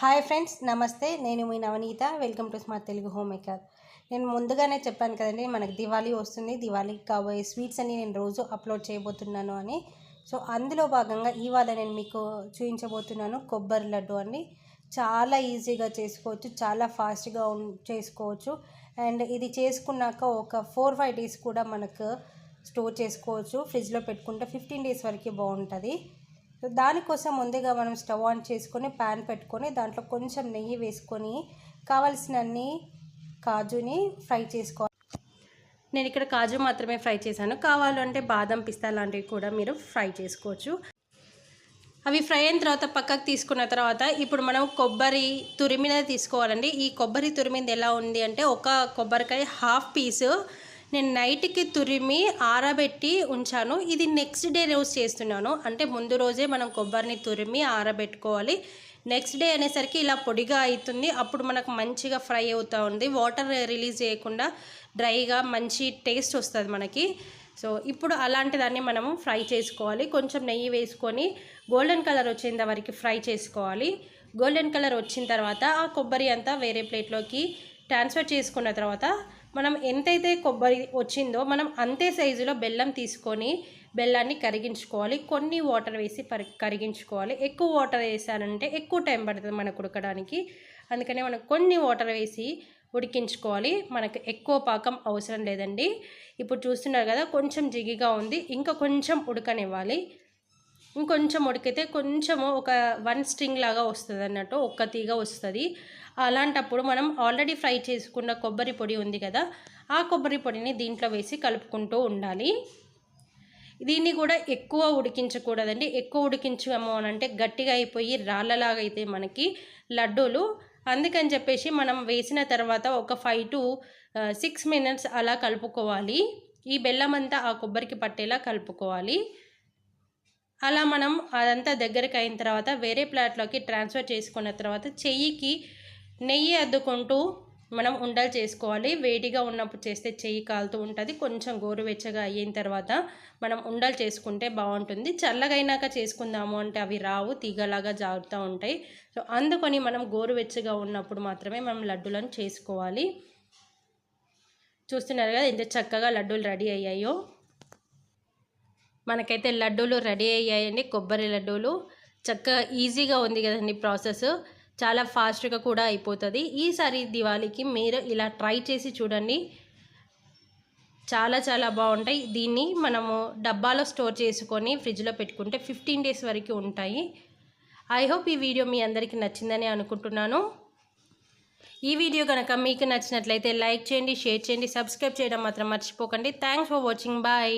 Hi friends నమస్తే. నేను మీ Navaneetha. Welcome to smart Telugu home maker నేను ముందుగానే చెప్పాను కదండి మనకి దివాళీ వస్తుంది. దివాళీకి కాబోయే స్వీట్స్ అని నేను రోజు అప్లోడ్ చేయబోతున్నాను అని. సో అందులో భాగంగా ఇవాళ నేను మీకు చూపించబోతున్నాను. కొబ్బరి లడ్డు అండి. చాలా ఈజీగా చేసుకోవచ్చు చాలా ఫాస్ట్గా చేసుకోవచ్చు. అండ్ ఇది చేసుకున్నాక ఒక ఫోర్ ఫైవ్ డేస్ కూడా మనకు స్టోర్ చేసుకోవచ్చు. ఫ్రిడ్జ్లో పెట్టుకుంటే ఫిఫ్టీన్ డేస్ వరకు బాగుంటుంది. దానికోసం ముందుగా మనం స్టవ్ ఆన్ చేసుకొని ప్యాన్ పెట్టుకొని దాంట్లో కొంచెం నెయ్యి వేసుకొని కావలసినన్ని కాజుని ఫ్రై చేసుకోవాలి. నేను ఇక్కడ కాజు మాత్రమే ఫ్రై చేశాను. కావాలంటే బాదం పిస్తా లాంటివి కూడా మీరు ఫ్రై చేసుకోవచ్చు. అవి ఫ్రై అయిన తర్వాత పక్కకు తీసుకున్న తర్వాత ఇప్పుడు మనం కొబ్బరి తురిమినది తీసుకోవాలండి. ఈ కొబ్బరి తురిమింది ఎలా ఉంది అంటే ఒక కొబ్బరికాయ హాఫ్ పీసు నేను నైట్కి తురిమి ఆరబెట్టి ఉంచాను. ఇది నెక్స్ట్ డే రోజు చేస్తున్నాను. అంటే ముందు రోజే మనం కొబ్బరిని తురిమి ఆరబెట్టుకోవాలి. నెక్స్ట్ డే అనేసరికి ఇలా పొడిగా అవుతుంది అప్పుడు మనకు మంచిగా ఫ్రై అవుతూ ఉంది. వాటర్ రిలీజ్ చేయకుండా డ్రైగా మంచి టేస్ట్ వస్తుంది మనకి. సో ఇప్పుడు అలాంటి దాన్ని మనము ఫ్రై చేసుకోవాలి. కొంచెం నెయ్యి వేసుకొని గోల్డెన్ కలర్ వచ్చేంత వరకు ఫ్రై చేసుకోవాలి. గోల్డెన్ కలర్ వచ్చిన తర్వాత ఆ కొబ్బరి అంతా వేరే ప్లేట్లోకి ట్రాన్స్ఫర్ చేసుకున్న తర్వాత మనం ఎంతైతే కొబ్బరి వచ్చిందో మనం అంతే సైజులో బెల్లం తీసుకొని బెల్లాన్ని కరిగించుకోవాలి. కొన్ని వాటర్ వేసి పరి కరిగించుకోవాలి. ఎక్కువ వాటర్ వేసానంటే ఎక్కువ టైం పడుతుంది మనకు ఉడకడానికి. అందుకనే మనం కొన్ని వాటర్ వేసి ఉడికించుకోవాలి. మనకు ఎక్కువ పాకం అవసరం లేదండి. ఇప్పుడు చూస్తున్నారు కదా కొంచెం జిగిగా ఉంది. ఇంకా కొంచెం ఉడకనివ్వాలి. ఇంకొంచెం ఉడికితే కొంచెము ఒక వన్ స్ట్రింగ్ లాగా వస్తుంది అన్నట్టు ఒక్క తీగ వస్తుంది. అలాంటప్పుడు మనం ఆల్రెడీ ఫ్రై చేసుకున్న కొబ్బరి పొడి ఉంది కదా ఆ కొబ్బరి పొడిని దీంట్లో వేసి కలుపుకుంటూ ఉండాలి. దీన్ని కూడా ఎక్కువ ఉడికించకూడదండి. ఎక్కువ ఉడికించాము అని అంటే గట్టిగా అయిపోయి రాళ్ళలాగా అయితే మనకి లడ్డూలు. అందుకని చెప్పేసి మనం వేసిన తర్వాత ఒక ఫైవ్ టు సిక్స్ మినిట్స్ అలా కలుపుకోవాలి. ఈ బెల్లం అంతా ఆ కొబ్బరికి పట్టేలా కలుపుకోవాలి. అలా మనం అదంతా దగ్గరికి అయిన తర్వాత వేరే ప్లాట్లోకి ట్రాన్స్ఫర్ చేసుకున్న తర్వాత చెయ్యికి నెయ్యి అద్దుకుంటూ మనం ఉండలు చేసుకోవాలి. వేడిగా ఉన్నప్పుడు చేస్తే చెయ్యి కాలుతూ ఉంటుంది. కొంచెం గోరువెచ్చగా అయిన తర్వాత మనం ఉండలు చేసుకుంటే బాగుంటుంది. చల్లగైనాక చేసుకుందాము అంటే అవి రావు తీగలాగా జారుతూ ఉంటాయి. సో అందుకొని మనం గోరువెచ్చగా ఉన్నప్పుడు మాత్రమే మనం లడ్డూలను చేసుకోవాలి. చూస్తున్నారు కదా ఎంత చక్కగా లడ్డూలు రెడీ అయ్యాయో. మనకైతే లడ్డూలు రెడీ అయ్యాయండి. కొబ్బరి లడ్డూలు. చక్కగా ఈజీగా ఉంది కదండి ప్రాసెస్. చాలా ఫాస్ట్గా కూడా అయిపోతుంది. ఈసారి దివాళీకి మీరు ఇలా ట్రై చేసి చూడండి. చాలా చాలా బాగుంటాయి. దీన్ని మనము డబ్బాలో స్టోర్ చేసుకొని ఫ్రిడ్జ్లో పెట్టుకుంటే ఫిఫ్టీన్ డేస్ వరకు ఉంటాయి. ఐ హోప్ ఈ వీడియో మీ అందరికీ నచ్చిందని అనుకుంటున్నాను. ఈ వీడియో కనుక మీకు నచ్చినట్లయితే లైక్ చేయండి షేర్ చేయండి సబ్స్క్రైబ్ చేయడం మాత్రం మర్చిపోకండి. Thanks for watching. బాయ్.